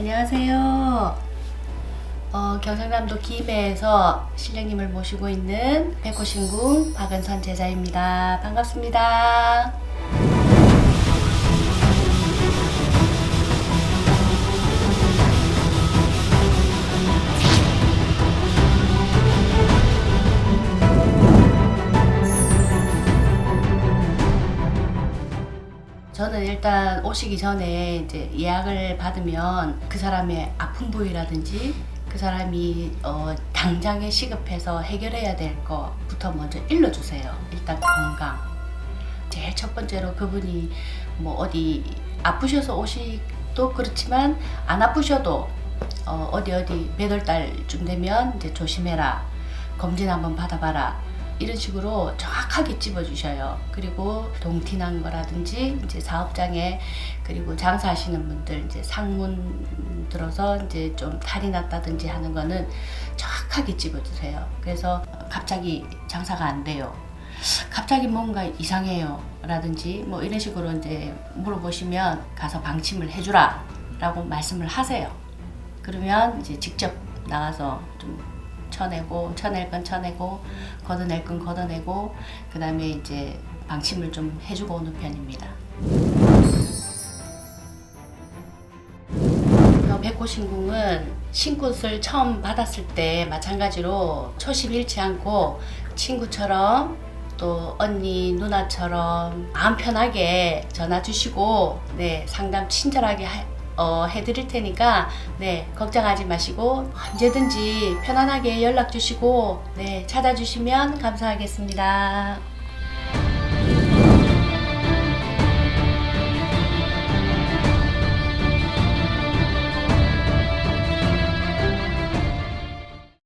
안녕하세요. 어, 경상남도 김해에서 신령님을 모시고 있는 백호신궁 박은선 제자입니다. 반갑습니다. 저는 일단 오시기 전에 이제 예약을 받으면 그 사람의 아픈 부위라든지 그 사람이 어, 당장에 시급해서 해결해야 될 거부터 먼저 일러주세요. 일단 건강. 제일 첫 번째로 그분이 뭐 어디 아프셔서 오시도 그렇지만 안 아프셔도 어, 어디 어디 몇월 달쯤 되면 이제 조심해라. 검진 한번 받아봐라. 이런 식으로 정확하게 찝어주셔요. 그리고 동티난 거라든지 이제 사업장에 그리고 장사하시는 분들 이제 상문 들어서 이제 좀 탈이 났다든지 하는 거는 정확하게 찝어주세요. 그래서 갑자기 장사가 안 돼요. 갑자기 뭔가 이상해요. 라든지 뭐 이런 식으로 이제 물어보시면 가서 방침을 해주라 라고 말씀을 하세요. 그러면 이제 직접 나가서 좀 쳐내고 쳐낼 건 쳐내고 걷어낼 건 걷어내고 그 다음에 이제 방침을 좀 해주고 오는 편입니다. 어, 백호신궁은 신굿을 처음 받았을 때 마찬가지로 초심 잃지 않고 친구처럼 또 언니 누나처럼 마음 편하게 전화 주시고 네 상담 친절하게 하- 어, 해드릴 테니까 네 걱정하지 마시고 언제든지 편안하게 연락 주시고 네 찾아주시면 감사하겠습니다.